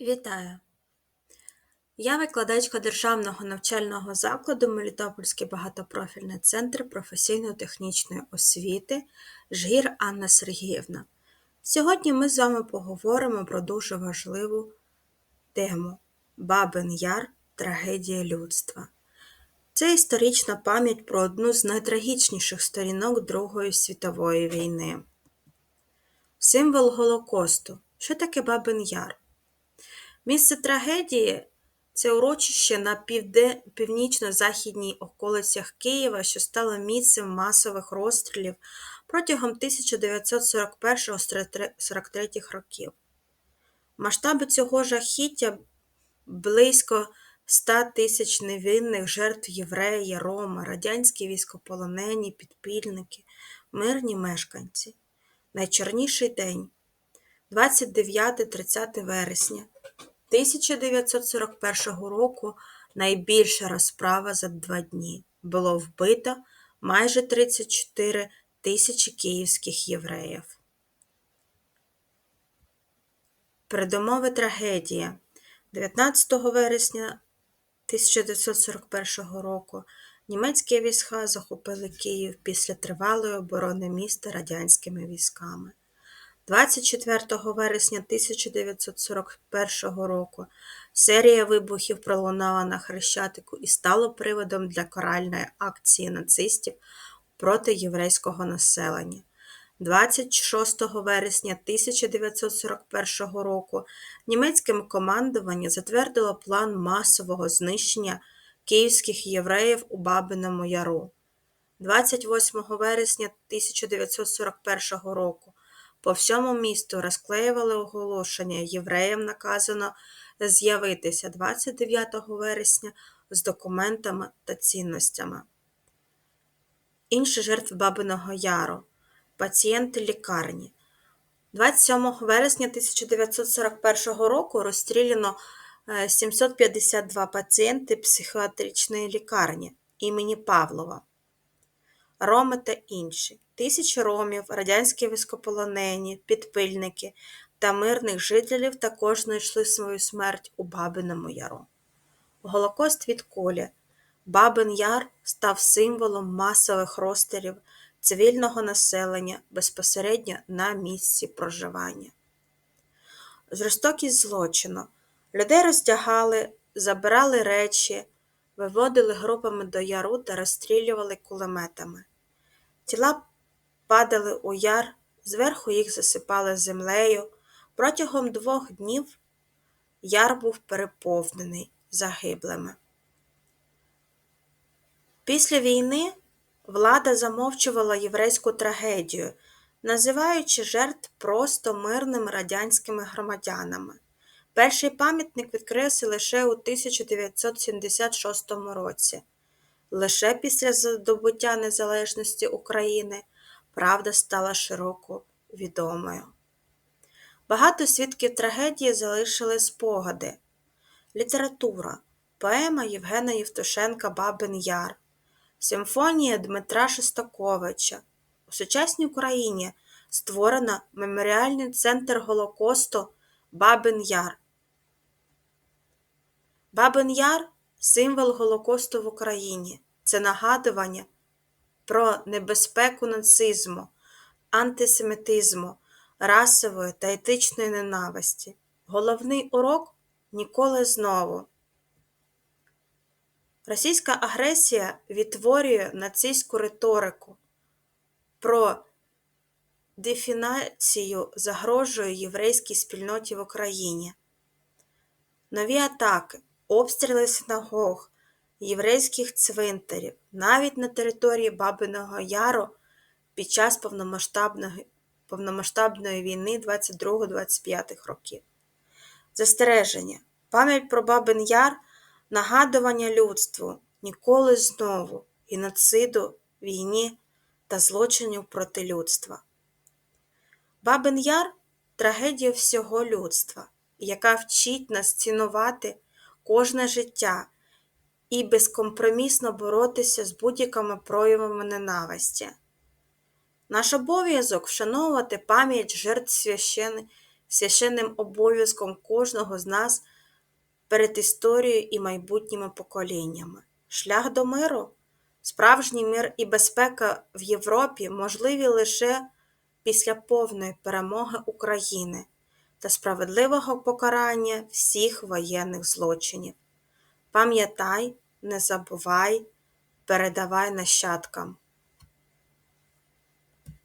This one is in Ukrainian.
Вітаю! Я викладачка Державного навчального закладу Мелітопольський багатопрофільний центр професійно-технічної освіти Жгір Анна Сергіївна. Сьогодні ми з вами поговоримо про дуже важливу тему Бабин Яр Трагедія людства. Це історична пам'ять про одну з найтрагічніших сторінок Другої світової війни. Символ Голокосту. Що таке Бабин Яр? Місце трагедії це урочище на північно-західній околицях Києва, що стало місцем масових розстрілів протягом 1941-43 років. Масштаби цього жахіття близько 100 тисяч невинних жертв євреї, роми, радянські військополонені, підпільники, мирні мешканці. Найчорніший день 29-30 вересня 1941 року найбільша розправа за два дні. Було вбито майже 34 тисячі київських євреїв. Передумови трагедія 19 вересня 1941 року німецькі війська захопили Київ після тривалої оборони міста радянськими військами. 24 вересня 1941 року серія вибухів пролунала на Хрещатику і стало приводом для каральної акції нацистів проти єврейського населення. 26 вересня 1941 року німецьке командування затвердило план масового знищення київських євреїв у Бабиному Яру. 28 вересня 1941 року по всьому місту розклеювали оголошення євреям наказано з'явитися 29 вересня з документами та цінностями. Інші жертви Бабиного Яру пацієнти лікарні. 27 вересня 1941 року розстріляно 752 пацієнти психіатричної лікарні імені Павлова, Роми та інші. Тисячі ромів, радянські військополонені, підпильники та мирних жителів також знайшли свою смерть у Бабиному Яру. Голокост відколи Бабин Яр став символом масових розстрілів цивільного населення безпосередньо на місці проживання. Жорстокість злочину. Людей роздягали, забирали речі, виводили групами до яру та розстрілювали кулеметами. Тіла падали у яр, зверху їх засипали землею. Протягом двох днів яр був переповнений загиблими. Після війни влада замовчувала єврейську трагедію, називаючи жертв просто мирними радянськими громадянами. Перший пам'ятник відкрився лише у 1976 році. Лише після здобуття незалежності України правда стала широко відомою. Багато свідків трагедії залишили спогади. Література, поема Євгена Євтушенка Бабин Яр, симфонія Дмитра Шостаковича. У сучасній Україні створено меморіальний центр Голокосту Бабин Яр. Бабин Яр символ Голокосту в Україні. Це нагадування про небезпеку нацизму, антисемітизму, расової та етичної ненависті. Головний урок ніколи знову. Російська агресія відтворює нацистську риторику про дефінацію загрожує єврейській спільноті в Україні. Нові атаки, обстріли синагог, єврейських цвинтарів, навіть на території Бабиного Яру під час повномасштабної, повномасштабної війни 22-25 років. Застереження. Пам'ять про Бабин Яр нагадування людству ніколи знову геноциду, війні та злочинів проти людства. Бабин Яр трагедія всього людства, яка вчить нас цінувати кожне життя і безкомпромісно боротися з будь-якими проявами ненависті. Наш обов'язок вшановувати пам'ять жертв священ... священним обов'язком кожного з нас перед історією і майбутніми поколіннями. Шлях до миру, справжній мир і безпека в Європі можливі лише після повної перемоги України та справедливого покарання всіх воєнних злочинів. Пам'ятай, не забувай, передавай нащадкам.